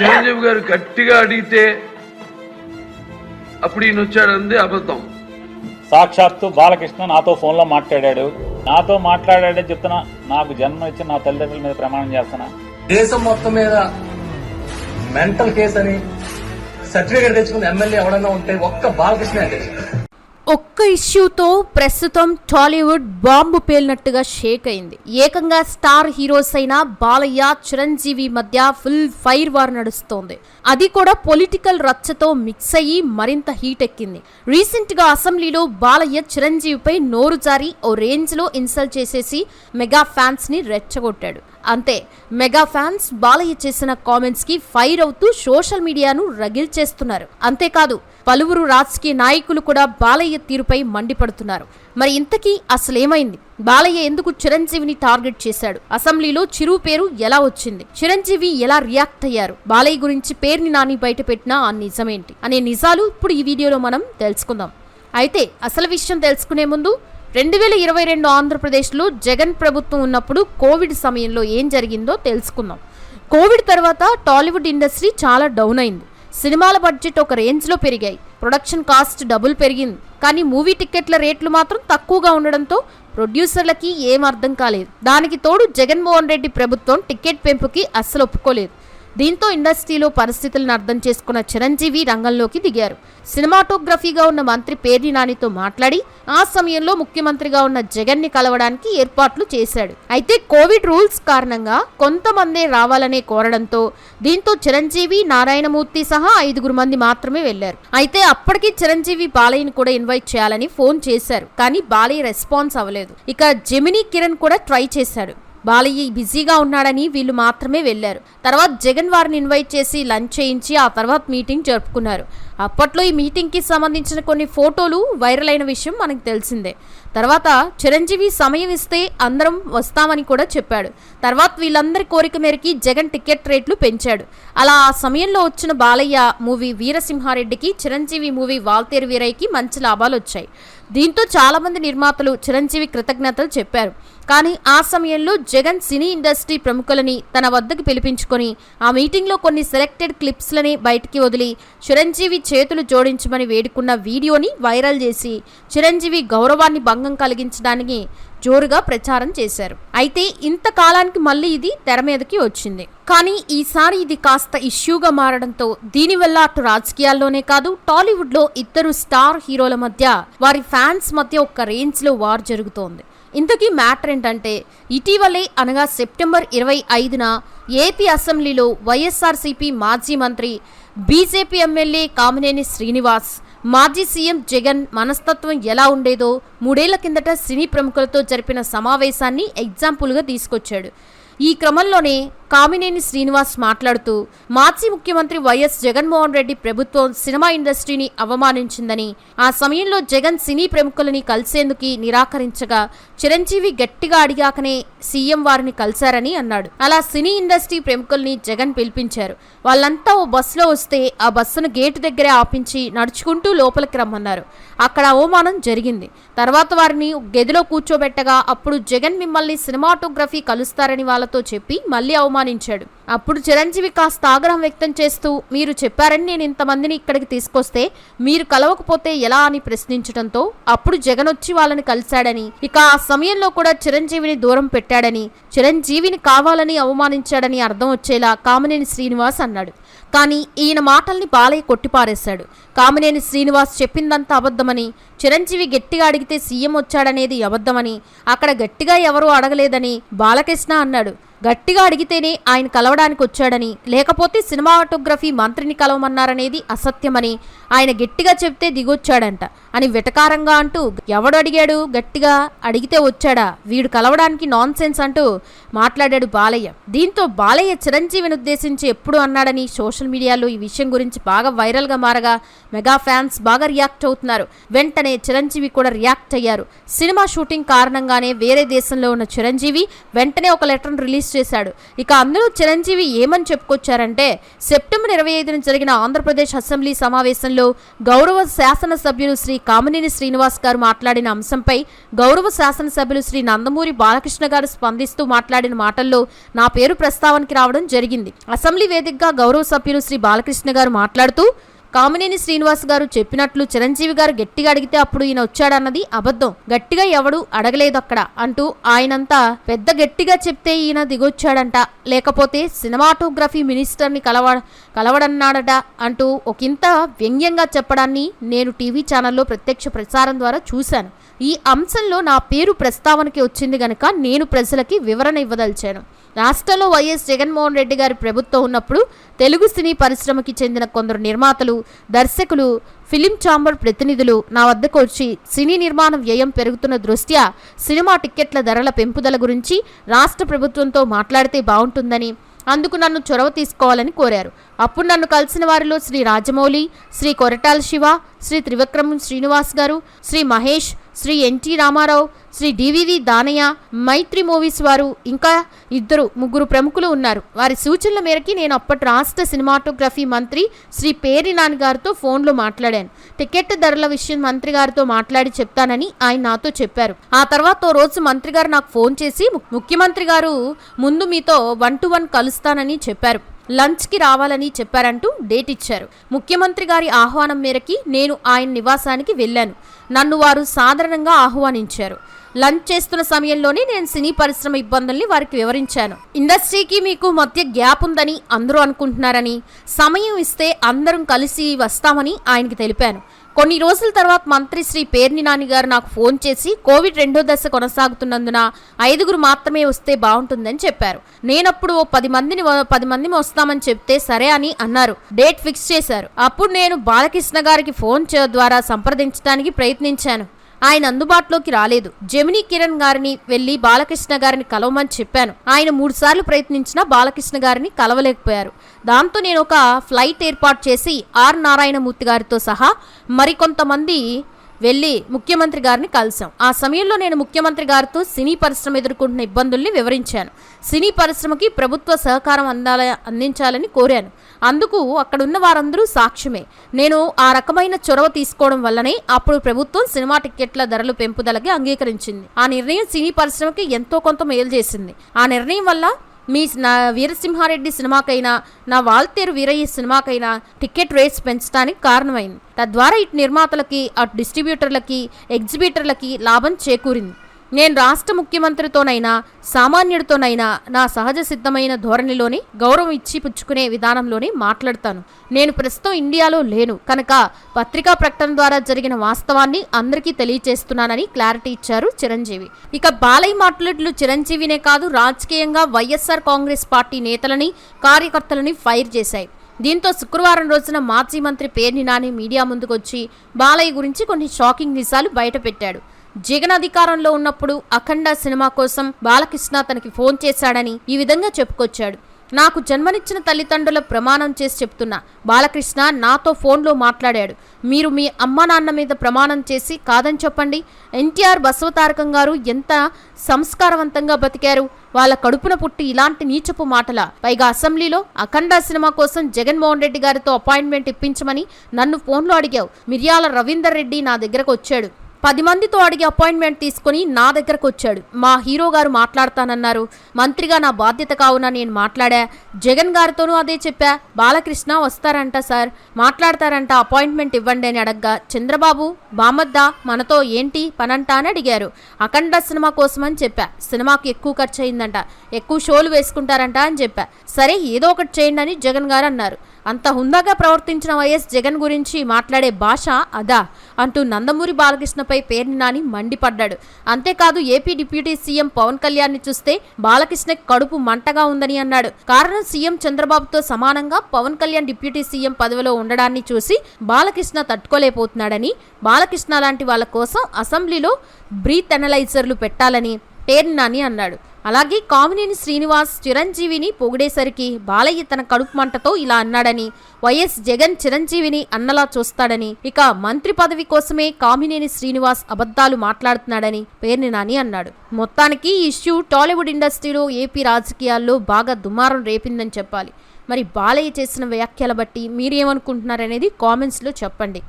చిరంజీవి గారు గట్టిగా అడిగితే అప్పుడు ఈయన వచ్చాడంది అబద్ధం. సాక్షాత్తు బాలకృష్ణ నాతో ఫోన్లో మాట్లాడాడు. నాతో మాట్లాడాడని చెప్తున్నా నాకు జన్మ ఇచ్చిన నా తల్లిదండ్రుల మీద ప్రమాణం చేస్తున్నా. దేశం మొత్తం మీద మెంటల్ కేసు అని సర్టిఫికేట్ తెచ్చుకున్న ఎమ్మెల్యే ఎవడన్నా ఉంటే ఒక్క బాలకృష్ణ అధ్యక్షుడు. ఒక్క ఇష్యూతో ప్రస్తుతం టాలీవుడ్ బాంబు పేలినట్టుగా షేక్ అయింది. ఏకంగా స్టార్ హీరోస్ అయిన బాలయ్య చిరంజీవి మధ్య ఫుల్ ఫైర్ వార్ నడుస్తోంది. అది కూడా పొలిటికల్ రచ్చతో మిక్స్ అయ్యి మరింత హీట్ ఎక్కింది. రీసెంట్గా అసెంబ్లీలో బాలయ్య చిరంజీవిపై నోరు జారి ఓ రేంజ్లో ఇన్సల్ట్ చేసేసి మెగా ఫ్యాన్స్ని రెచ్చగొట్టాడు. అంతే మెగా ఫ్యాన్స్ బాలయ్య చేసిన కామెంట్స్కి ఫైర్ అవుతూ సోషల్ మీడియాను రగిల్ చేస్తున్నారు. అంతేకాదు పలువురు రాజకీయ నాయకులు కూడా బాలయ్య తీరుపై మండిపడుతున్నారు. మరి ఇంతకీ అసలేమైంది? బాలయ్య ఎందుకు చిరంజీవిని టార్గెట్ చేశాడు? అసెంబ్లీలో చిరు పేరు ఎలా వచ్చింది? చిరంజీవి ఎలా రియాక్ట్ అయ్యారు? బాలయ్య గురించి పేరుని నాని బయటపెట్టిన ఆ నిజమేంటి? అనే నిజాలు ఇప్పుడు ఈ వీడియోలో మనం తెలుసుకుందాం. అయితే అసలు విషయం తెలుసుకునే ముందు రెండు వేల ఇరవై రెండు ఆంధ్రప్రదేశ్లో జగన్ ప్రభుత్వం ఉన్నప్పుడు కోవిడ్ సమయంలో ఏం జరిగిందో తెలుసుకుందాం. కోవిడ్ తర్వాత టాలీవుడ్ ఇండస్ట్రీ చాలా డౌన్ అయింది. సినిమాల బడ్జెట్ ఒక రేంజ్లో పెరిగాయి. ప్రొడక్షన్ కాస్ట్ డబుల్ పెరిగింది. కానీ మూవీ టికెట్ల రేట్లు మాత్రం తక్కువగా ఉండడంతో ప్రొడ్యూసర్లకి ఏం అర్థం కాలేదు. దానికి తోడు జగన్మోహన్ రెడ్డి ప్రభుత్వం టికెట్ పెంపుకి అస్సలు ఒప్పుకోలేదు. దీంతో ఇండస్ట్రీలో పరిస్థితులను అర్థం చేసుకున్న చిరంజీవి రంగంలోకి దిగారు. సినిమాటోగ్రఫీగా ఉన్న మంత్రి పేర్ని నానితో మాట్లాడి ఆ సమయంలో ముఖ్యమంత్రిగా ఉన్న జగన్ని కలవడానికి ఏర్పాట్లు చేశాడు. అయితే కోవిడ్ రూల్స్ కారణంగా కొంతమందే రావాలనే కోరడంతో దీంతో చిరంజీవి నారాయణమూర్తి సహా ఐదుగురు మంది మాత్రమే వెళ్ళారు. అయితే అప్పటికి చిరంజీవి బాలయ్యని కూడా ఇన్వైట్ చేయాలని ఫోన్ చేశారు. కానీ బాలయ్య రెస్పాన్స్ అవ్వలేదు. ఇక జెమినీ కిరణ్ కూడా ట్రై చేశాడు. బాలయ్య బిజీగా ఉన్నాడని వీళ్ళు మాత్రమే వెళ్ళారు. తర్వాత జగన్ వారిని ఇన్వైట్ చేసి లంచ్ చేయించి ఆ తర్వాత మీటింగ్ జరుపుకున్నారు. అప్పట్లో ఈ మీటింగ్కి సంబంధించిన కొన్ని ఫోటోలు వైరల్ అయిన విషయం మనకు తెలిసిందే. తర్వాత చిరంజీవి సమయం ఇస్తే అందరం వస్తామని కూడా చెప్పాడు. తర్వాత వీళ్ళందరి కోరిక మేరకి జగన్ టికెట్ రేట్లు పెంచాడు. అలా ఆ సమయంలో వచ్చిన బాలయ్య మూవీ వీరసింహారెడ్డికి చిరంజీవి మూవీ వాల్తేరు వీరయ్యకి మంచి లాభాలు వచ్చాయి. దీంతో చాలామంది నిర్మాతలు చిరంజీవి కృతజ్ఞతలు చెప్పారు. కానీ ఆ సమయంలో జగన్ సినీ ఇండస్ట్రీ ప్రముఖులని తన వద్దకు పిలిపించుకొని ఆ మీటింగ్లో కొన్ని సెలెక్టెడ్ క్లిప్స్లని బయటికి వదిలి చిరంజీవి చేతులు జోడించమని వేడుకున్న వీడియోని వైరల్ చేసి చిరంజీవి గౌరవాన్ని భంగం కలిగించడానికి జోరుగా ప్రచారం చేశారు. అయితే ఇంతకాలానికి మళ్ళీ ఇది తెర మీదకి వచ్చింది. కానీ ఈసారి ఇది కాస్త ఇష్యూగా మారడంతో దీనివల్ల అటు రాజకీయాల్లోనే కాదు టాలీవుడ్లో ఇద్దరు స్టార్ హీరోల మధ్య వారి ఫ్యాన్స్ మధ్య ఒక రేంజ్లో వార్ జరుగుతోంది. ఇంతకీ మ్యాటర్ ఏంటంటే ఇటీవలే అనగా సెప్టెంబర్ ఇరవై ఐదున ఏపీ అసెంబ్లీలో వైఎస్ఆర్సీపీ మాజీ మంత్రి బీజేపీ ఎమ్మెల్యే కామినేని శ్రీనివాస్ మాజీ సీఎం జగన్ మనస్తత్వం ఎలా ఉండేదో మూడేళ్ళ కిందట సినీ ప్రముఖులతో జరిపిన సమావేశాన్ని ఎగ్జాంపుల్గా తీసుకొచ్చాడు. ఈ క్రమంలోనే కామినేని శ్రీనివాస్ మాట్లాడుతూ మాజీ ముఖ్యమంత్రి వైఎస్ జగన్మోహన్ రెడ్డి ప్రభుత్వం సినిమా ఇండస్ట్రీని అవమానించిందని ఆ సమయంలో జగన్ సినీ ప్రముఖులని కలిసేందుకు నిరాకరించగా చిరంజీవి గట్టిగా అడిగాకనే సీఎం వారిని కలిశారని అన్నాడు. అలా సినీ ఇండస్ట్రీ ప్రముఖుల్ని జగన్ పిలిపించారు. వాళ్ళంతా ఓ బస్సులో వస్తే ఆ బస్సును గేటు దగ్గరే ఆపించి నడుచుకుంటూ లోపలికి రమ్మన్నారు. అక్కడ అవమానం జరిగింది. తర్వాత వారిని గదిలో కూర్చోబెట్టగా అప్పుడు జగన్ మిమ్మల్ని సినిమాటోగ్రఫీ కలుస్తారని వాళ్ళతో చెప్పి మళ్ళీ అవమానించాడు. అప్పుడు చిరంజీవి కాస్త ఆగ్రహం వ్యక్తం చేస్తూ మీరు చెప్పారని నేను ఇంతమందిని ఇక్కడికి తీసుకొస్తే మీరు కలవకపోతే ఎలా? అని ప్రశ్నించడంతో అప్పుడు జగన్ వచ్చి వాళ్ళని కలిశాడని ఇక ఆ సమయంలో కూడా చిరంజీవిని దూరం పెట్టాడని చిరంజీవిని కావాలని అవమానించాడని అర్థం వచ్చేలా కామినేని శ్రీనివాస్ అన్నాడు. కానీ ఈయన మాటల్ని బాలయ్య కొట్టిపారేశాడు. కామినేని శ్రీనివాస్ చెప్పిందంతా అబద్ధమని చిరంజీవి గట్టిగా అడిగితే సీఎం వచ్చాడనేది అబద్ధమని అక్కడ గట్టిగా ఎవరూ అడగలేదని బాలకృష్ణ అన్నాడు. గట్టిగా అడిగితేనే ఆయన కలవడానికి వచ్చాడని లేకపోతే సినిమాటోగ్రఫీ మంత్రిని కలవమన్నారనేది అసత్యమని ఆయన గట్టిగా చెప్తే దిగొచ్చాడంట అని వెటకారంగా అంటూ ఎవడు అడిగాడు? గట్టిగా అడిగితే వచ్చాడా? వీడు కలవడానికి నాన్ సెన్స్ అంటూ మాట్లాడాడు బాలయ్య. దీంతో బాలయ్య చిరంజీవిని ఉద్దేశించి ఎప్పుడు అన్నాడని సోషల్ మీడియాలో ఈ విషయం గురించి బాగా వైరల్గా మారగా మెగా ఫ్యాన్స్ బాగా రియాక్ట్ అవుతున్నారు. వెంటనే చిరంజీవి కూడా రియాక్ట్ అయ్యారు. సినిమా షూటింగ్ కారణంగానే వేరే దేశంలో ఉన్న చిరంజీవి వెంటనే ఒక లెటర్ను రిలీజ్ చేశాడు. ఇక అందులో చిరంజీవి ఏమని చెప్పుకొచ్చారంటే సెప్టెంబర్ ఇరవై ఐదున జరిగిన ఆంధ్రప్రదేశ్ అసెంబ్లీ సమావేశంలో గౌరవ శాసనసభ్యులు శ్రీ కామినేని శ్రీనివాస్ గారు మాట్లాడిన అంశంపై గౌరవ శాసనసభ్యులు శ్రీ నందమూరి బాలకృష్ణ గారు స్పందిస్తూ మాట్లాడిన మాటల్లో నా పేరు ప్రస్తావనకి రావడం జరిగింది. అసెంబ్లీ వేదికగా గౌరవ సభ్యులు శ్రీ బాలకృష్ణ గారు మాట్లాడుతూ కామినేని శ్రీనివాస్ గారు చెప్పినట్లు చిరంజీవి గారు గట్టిగా అడిగితే అప్పుడు ఈయన వచ్చాడన్నది అబద్ధం. గట్టిగా ఎవడు అడగలేదు అక్కడ అంటూ ఆయనంతా పెద్ద గట్టిగా చెప్తే ఈయన దిగొచ్చాడంట. లేకపోతే సినిమాటోగ్రఫీ మినిస్టర్ని కలవ కలవడన్నాడట అంటూ ఒకంత వ్యంగ్యంగా చెప్పడాన్ని నేను టీవీ ఛానల్లో ప్రత్యక్ష ప్రసారం ద్వారా చూశాను. ఈ అంశంలో నా పేరు ప్రస్తావనకి వచ్చింది గనక నేను ప్రజలకి వివరణ ఇవ్వదలిచాను. రాష్ట్రంలో వైఎస్ జగన్మోహన్ రెడ్డి గారి ప్రభుత్వం ఉన్నప్పుడు తెలుగు సినీ పరిశ్రమకి చెందిన కొందరు నిర్మాతలు దర్శకులు ఫిలిం ఛాంబర్ ప్రతినిధులు నా వద్దకు వచ్చి సినీ నిర్మాణ వ్యయం పెరుగుతున్న దృష్ట్యా సినిమా టిక్కెట్ల ధరల పెంపుదల గురించి రాష్ట్ర ప్రభుత్వంతో మాట్లాడితే బాగుంటుందని అందుకు నన్ను చొరవ తీసుకోవాలని కోరారు. అప్పుడు నన్ను కలిసిన వారిలో Shri Rajamouli Shri Koratala Shiva Shri Trivikram Srinivas garu Shri Mahesh Shri NT Ramarao Shri DVV Danayya Mythri movies వారు ఇంకా ఇద్దరు ముగ్గురు ప్రముఖులు ఉన్నారు. వారి సూచనల మేరకి నేను అప్పటి రాష్ట్ర సినిమాటోగ్రఫీ మంత్రి శ్రీ పేరి నాని గారితో ఫోన్లో మాట్లాడాను. టికెట్ ధరల విషయం మంత్రి గారితో మాట్లాడి చెప్తానని ఆయన నాతో చెప్పారు. ఆ తర్వాత ఓ రోజు మంత్రి గారు నాకు ఫోన్ చేసి ముఖ్యమంత్రి గారు ముందు మీతో వన్ టు వన్ కలుస్తానని చెప్పారు. లంచ్కి రావాలని చెప్పారంటూ డేట్ ఇచ్చారు. ముఖ్యమంత్రి గారి ఆహ్వానం మేరకి నేను ఆయన నివాసానికి వెళ్ళాను. నన్ను వారు సాధారణంగా ఆహ్వానించారు. లంచ్ చేస్తున్న సమయంలోనే నేను సినీ పరిశ్రమ ఇబ్బందుల్ని వారికి వివరించాను. ఇండస్ట్రీకి మీకు మధ్య గ్యాప్ ఉందని అందరూ అనుకుంటున్నారని సమయం ఇస్తే అందరం కలిసి వస్తామని ఆయనకి తెలిపాను. కొన్ని రోజుల తర్వాత మంత్రి శ్రీ పేర్ని నాని గారు నాకు ఫోన్ చేసి కోవిడ్ రెండో దశ కొనసాగుతున్నందున ఐదుగురు మాత్రమే వస్తే బాగుంటుందని చెప్పారు. నేనప్పుడు ఓ పది మందిని పది మంది వస్తామని చెప్తే సరే అని అన్నారు. డేట్ ఫిక్స్ చేశారు. అప్పుడు నేను బాలకృష్ణ గారికి ఫోన్ ద్వారా సంప్రదించడానికి ప్రయత్నించాను. ఆయన అందుబాటులోకి రాలేదు. జమినీ కిరణ్ గారిని వెళ్ళి బాలకృష్ణ గారిని కలవమని చెప్పాను. ఆయన మూడు సార్లు ప్రయత్నించినా బాలకృష్ణ గారిని కలవలేకపోయారు. దాంతో నేను ఒక ఫ్లైట్ ఏర్పాటు చేసి ఆర్ నారాయణమూర్తి గారితో సహా మరికొంతమంది వెళ్ళి ముఖ్యమంత్రి గారిని కలిసాం ఆ సమయంలో నేను ముఖ్యమంత్రి గారితో సినీ పరిశ్రమ ఎదుర్కొంటున్న ఇబ్బందుల్ని వివరించాను. సినీ పరిశ్రమకి ప్రభుత్వ సహకారం అందాల అందించాలని కోరాను. అందుకు అక్కడున్న వారందరూ సాక్ష్యమే. నేను ఆ రకమైన చొరవ తీసుకోవడం వల్లనే అప్పుడు ప్రభుత్వం సినిమా టిక్కెట్ల ధరలు పెంపుదలకి అంగీకరించింది. ఆ నిర్ణయం సినీ పరిశ్రమకి ఎంతో కొంత మేలు చేసింది. ఆ నిర్ణయం వల్ల మీ నా వీరసింహారెడ్డి సినిమాకైనా నా వాల్తేరు వీరయ్య సినిమాకైనా టికెట్ రేట్స్ పెంచడానికి కారణమైంది. తద్వారా ఇటు నిర్మాతలకి అటు డిస్ట్రిబ్యూటర్లకి ఎగ్జిబిటర్లకి లాభం చేకూరింది. నేను రాష్ట్ర ముఖ్యమంత్రితోనైనా సామాన్యుడితోనైనా నా సహజ సిద్ధమైన ధోరణిలోని గౌరవం ఇచ్చి పుచ్చుకునే విధానంలోనే మాట్లాడతాను. నేను ప్రస్తుతం ఇండియాలో లేను. కనుక పత్రికా ప్రకటన ద్వారా జరిగిన వాస్తవాన్ని అందరికీ తెలియచేస్తున్నానని క్లారిటీ ఇచ్చారు చిరంజీవి. ఇక బాలయ్య మాట్లాడులు చిరంజీవినే కాదు రాజకీయంగా వైఎస్ఆర్ కాంగ్రెస్ పార్టీ నేతలని కార్యకర్తలని ఫైర్ చేశాయి. దీంతో శుక్రవారం రోజున మాజీ మంత్రి పేర్ని నాని మీడియా ముందుకొచ్చి బాలయ్య గురించి కొన్ని షాకింగ్ నిజాలు బయటపెట్టాడు. జగన్ అధికారంలో ఉన్నప్పుడు అఖండ సినిమా కోసం బాలకృష్ణ తనకి ఫోన్ చేశాడని ఈ విధంగా చెప్పుకొచ్చాడు. నాకు జన్మనిచ్చిన తల్లిదండ్రుల ప్రమాణం చేసి చెప్తున్నా బాలకృష్ణ నాతో ఫోన్లో మాట్లాడాడు. మీరు మీ అమ్మ నాన్న మీద ప్రమాణం చేసి కాదని చెప్పండి. ఎన్టీఆర్ బసవతారకం గారు ఎంత సంస్కారవంతంగా బతికారు. వాళ్ళ కడుపున పుట్టి ఇలాంటి నీచపు మాటల పైగా అసెంబ్లీలో అఖండ సినిమా కోసం జగన్మోహన్ రెడ్డి గారితో అపాయింట్మెంట్ ఇప్పించమని నన్ను ఫోన్లో అడిగావు. మిర్యాల రవీందర్ రెడ్డి నా దగ్గరకు వచ్చాడు. పది మందితో అడిగి అపాయింట్మెంట్ తీసుకుని నా దగ్గరకు వచ్చాడు. మా హీరో గారు మాట్లాడతానన్నారు. మంత్రిగా నా బాధ్యత కావున నేను మాట్లాడా. జగన్ గారితోనూ అదే చెప్పా. బాలకృష్ణ వస్తారంట సార్. మాట్లాడతారంట అపాయింట్మెంట్ ఇవ్వండి అని అడగ్గా. చంద్రబాబు బామద్దా మనతో ఏంటి పనంట అని అడిగారు. అఖండ సినిమా కోసమని చెప్పా. సినిమాకు ఎక్కువ ఖర్చు అయిందంట ఎక్కువ షోలు వేసుకుంటారంట అని చెప్పా. సరే ఏదో ఒకటి చేయండి అని జగన్ గారు అన్నారు. అంత హుందాగా ప్రవర్తించిన వైఎస్ జగన్ గురించి మాట్లాడే భాష అదా అంటూ నందమూరి బాలకృష్ణపై పేర్ని నాని మండిపడ్డాడు. అంతేకాదు ఏపీ డిప్యూటీ సీఎం పవన్ కళ్యాణ్ని చూస్తే బాలకృష్ణ కడుపు మంటగా ఉందని అన్నాడు. కారణం సీఎం చంద్రబాబుతో సమానంగా పవన్ కళ్యాణ్ డిప్యూటీ సీఎం పదవిలో ఉండడాన్ని చూసి బాలకృష్ణ తట్టుకోలేకపోతున్నాడని బాలకృష్ణ లాంటి వాళ్ళ కోసం అసెంబ్లీలో బ్రీత్ అనలైజర్లు పెట్టాలని పేర్ని నాని అన్నాడు. అలాగే కామినేని శ్రీనివాస్ చిరంజీవిని పొగిడేసరికి బాలయ్య తన కడుపు మంటతో ఇలా అన్నాడని వైఎస్ జగన్ చిరంజీవిని అన్నలా చూస్తాడని ఇక మంత్రి పదవి కోసమే కామినేని శ్రీనివాస్ అబద్ధాలు మాట్లాడుతున్నాడని పేర్ని నాని అన్నాడు. మొత్తానికి ఈ ఇష్యూ టాలీవుడ్ ఇండస్ట్రీలో ఏపీ రాజకీయాల్లో బాగా దుమారం రేపిందని చెప్పాలి. మరి బాలయ్య చేసిన వ్యాఖ్యల బట్టి మీరేమనుకుంటున్నారనేది కామెంట్స్లో చెప్పండి.